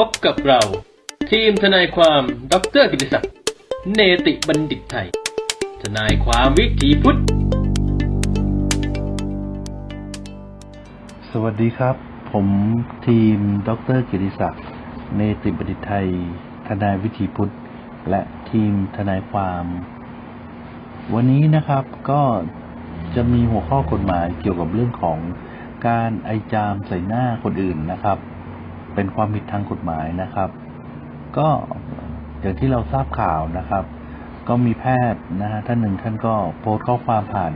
พบกับเรา ทีมทนายความดรกิติศักดิ์เนติบัณฑิตไทย ทนายความวิถีพุทธ สวัสดีครับ ผมทีมดรกิติศักดิ์เนติบัณฑิตไทย ทนายวิถีพุทธ และทีมทนายความ วันนี้นะครับก็จะมีหัวข้อกฎหมายเกี่ยวกับเรื่องของการไอจามใส่หน้าคนอื่นนะครับ เป็นความผิดทางกฎหมายนะครับ ก็อย่างที่เราทราบข่าวนะครับ ก็มีแพทย์นะฮะท่านหนึ่งท่านก็โพสต์ข้อความผ่าน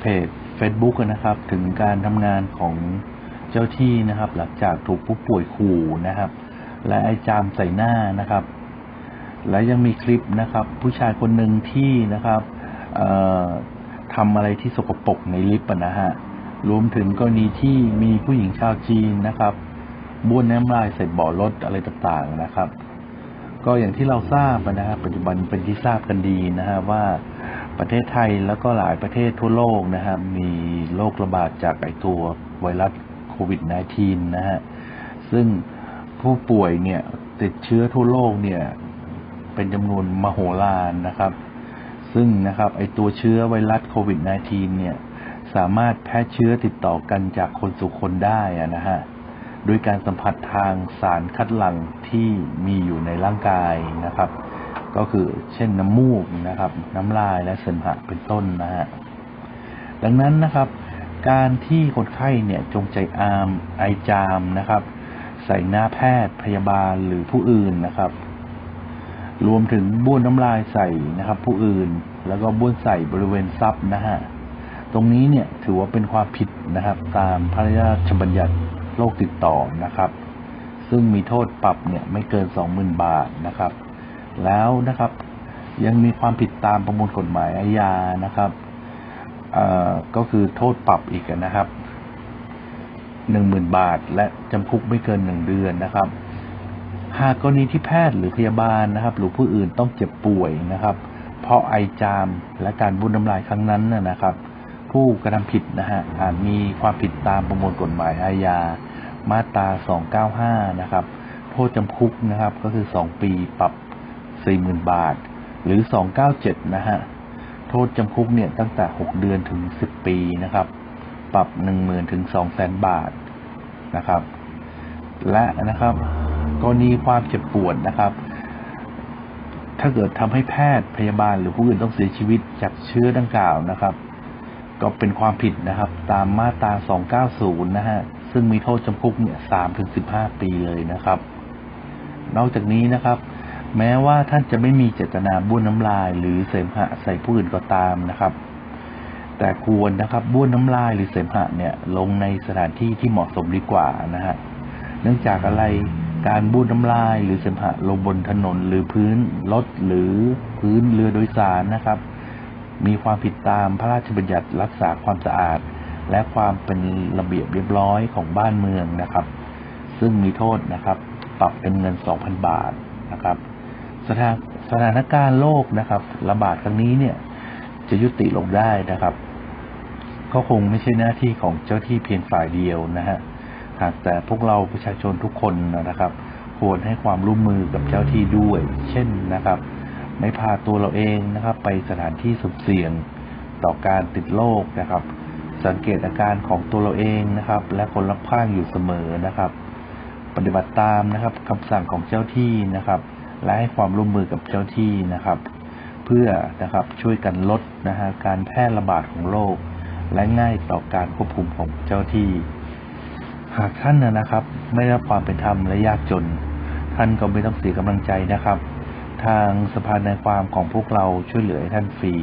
เพจ Facebook นะครับ ถึงการทำงานของเจ้าที่นะครับ หลังจากถูกผู้ป่วยขู่นะครับ และไอจามใส่หน้านะครับ และยังมีคลิปนะครับ ผู้ชายคนหนึ่งที่นะครับทำอะไรที่สกปรกในลิฟต์นะฮะรวมถึงกรณีที่มีผู้หญิงชาวจีนนะครับ บ้วนน้ำลายใส่เบาะรถอะไรต่างๆนะครับ ก็อย่างที่เราทราบนะฮะปัจจุบันเป็นที่ทราบกันดีนะฮะว่าประเทศไทยแล้วก็หลายประเทศทั่วโลกนะครับมีโรคระบาดจากไอตัวไวรัสโควิด -19 นะฮะซึ่งผู้ป่วยเนี่ยติดเชื้อทั่วโลกเนี่ยเป็นจำนวนมโหฬารนะครับ ซึ่งนะครับไอตัวเชื้อไวรัสโควิด -19 เนี่ยสามารถแพร่เชื้อติดต่อกันจากคนสู่คนได้นะฮะ โดยการสัมผัสทางสารคัดหลั่งที่มีอยู่ในร่างกายนะครับ ก็คือเช่นน้ำมูกนะครับ น้ำลายและเสมหะเป็นต้นนะฮะดังนั้นนะครับ การที่คนไข้เนี่ยจงใจอามไอจามนะครับ ใส่หน้าแพทย์พยาบาลหรือผู้อื่นนะครับ รวมถึงบ้วนน้ำลายใส่นะครับ ผู้อื่นแล้วก็บ้วนใส่บริเวณซับนะฮะตรงนี้เนี่ยถือว่าเป็นความผิดนะครับ ตามพระราชบัญญัติ โรคติดต่อนะครับ ซึ่งมีโทษปรับเนี่ยไม่เกิน 20,000 บาทนะครับ แล้วนะครับยังมีความผิดตามประมวลกฎหมายอาญานะครับอ่อก็คือโทษปรับอีกนะครับ10,000บาท และจำคุกไม่เกิน1เดือนนะครับ หากกรณีที่แพทย์หรือพยาบาลนะครับ หรือผู้อื่นต้องเจ็บป่วยนะครับ เพราะไอจามและการบุนน้ำลายครั้งนั้นนะนะครับ ผู้กระทำผิดนะฮะอาจมีความผิดตามประมวลกฎหมายอาญามาตรา 295 นะครับ โทษจำคุกนะครับก็คือ 2 ปีปรับ 40,000 บาท หรือ 297 นะฮะ โทษจำคุกเนี่ยตั้งแต่ 6 เดือนถึง 10 ปีนะครับ ปรับ 10,000 ถึง 200,000 บาทนะครับ และนะครับกรณีความเจ็บปวดนะครับ ถ้าเกิดทำให้แพทย์พยาบาลหรือผู้อื่นต้องเสียชีวิตจากเชื้อดังกล่าวนะครับ ก็เป็นความผิดนะครับ ตามมาตรา 290 นะฮะ ซึ่งมีโทษจำคุกเนี่ย3ถึง 15 ปีเลยนะครับ นอกจากนี้นะครับ แม้ว่าท่านจะไม่มีเจตนาบ้วนน้ำลาย หรือเสมหะใส่ผู้อื่นก็ตามนะครับ แต่ควรนะครับบ้วนน้ำลายหรือเสมหะเนี่ยลงในสถานที่ที่เหมาะสมดีกว่านะฮะ เนื่องจากอะไรการบ้วนน้ำลายหรือเสมหะลงบนถนนหรือพื้นรถหรือพื้นเรือโดยสารนะครับ มีความผิดตามพระราชบัญญัติรักษาความสะอาด และความเป็นระเบียบเรียบร้อยของบ้านเมืองนะครับ ซึ่งมีโทษนะครับ ปรับเป็นเงิน 2,000 บาทนะครับ สถานสถานการณ์โรคนะครับ ระบาดครั้งนี้เนี่ย จะยุติลงได้นะครับ ก็คงไม่ใช่หน้าที่ของเจ้าที่เพียงฝ่ายเดียวนะฮะหากแต่พวกเราประชาชนทุกคนนะครับ ควรให้ความร่วมมือกับเจ้าที่ด้วย เช่นนะครับ ไม่พาตัวเราเองนะครับ ไปสถานที่สุ่มเสี่ยงต่อการติดโรคนะครับ สังเกตอาการของตัวเราเองนะครับ และคนรอบข้างอยู่เสมอนะครับ ปฏิบัติตามนะครับคำสั่งของเจ้าที่นะครับ และให้ความร่วมมือกับเจ้าที่นะครับ เพื่อนะครับช่วยกันลดนะฮะการแพร่ระบาดของโรคและง่ายต่อการควบคุมของเจ้าที่ หากท่านนะนะครับ ไม่ได้รับความเป็นธรรมและยากจน ท่านก็ไม่ต้องเสียกำลังใจนะครับ ทางสภาในความของพวกเราช่วยเหลือท่านฟรี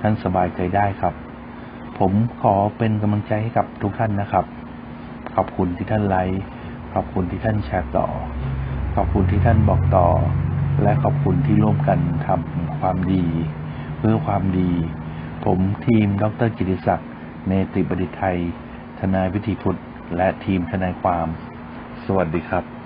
ท่านสบายใจได้ครับ ผมขอเป็นกำลังใจให้กับทุกท่านนะครับ ขอบคุณที่ท่านไลค์ขอบคุณที่ท่านแชร์ต่อ ขอบคุณที่ท่านบอกต่อ และขอบคุณที่ร่วมกันทำความดี เพื่อความดี ผมทีมดรกิติศักดิ์เนติบัณฑิตไทย ทนายวิธีพุทธและทีมทนายความ สวัสดีครับ